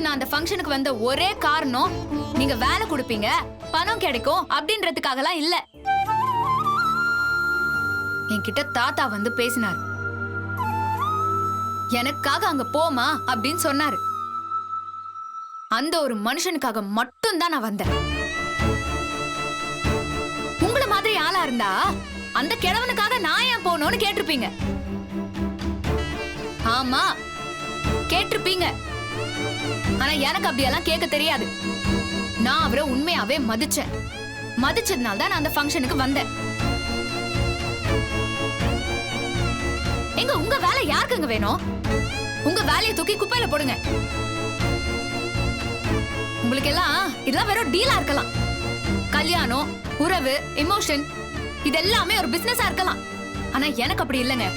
நேத்து நான் அந்த ஃபங்க்ஷனுக்கு வந்த ஒரே காரணம் நீங்க வேலை கொடுப்பீங்க பணம் கிடைக்கும் அப்படின்றதுக்காகலாம் இல்ல. என்கிட்ட தாத்தா வந்து பேசினார். எனக்காக அங்க போமா அப்படின்னு சொன்னாரு. அந்த ஒரு மனுஷனுக்காக மட்டும் தான் நான் வந்தேன். உங்கள மாதிரி ஆளா இருந்தா அந்த கிழவனுக்காக நான் ஏன் போகணும்னு கேட்டிருப்பீங்க. ஆமா கேட்டிருப்பீங்க. ஆனா எனக்கு அப்படியெல்லாம் கேட்க தெரியாது. நான் அவரை உண்மையாவே மதிச்சேன். மதிச்சதுனால தான் நான் அந்த ஃபங்க்ஷனுக்கு வந்தேன். எங்க உங்க வேலை யாருக்குங்க வேணும்? உங்க வேலையை தூக்கி குப்பையில போடுங்க. உங்களுக்கு எல்லாம் இதெல்லாம் வெறும் டீலா இருக்கலாம். கல்யாணம் உறவு எமோஷன் இது எல்லாமே ஒரு பிசினஸா இருக்கலாம். ஆனா எனக்கு அப்படி இல்லைங்க.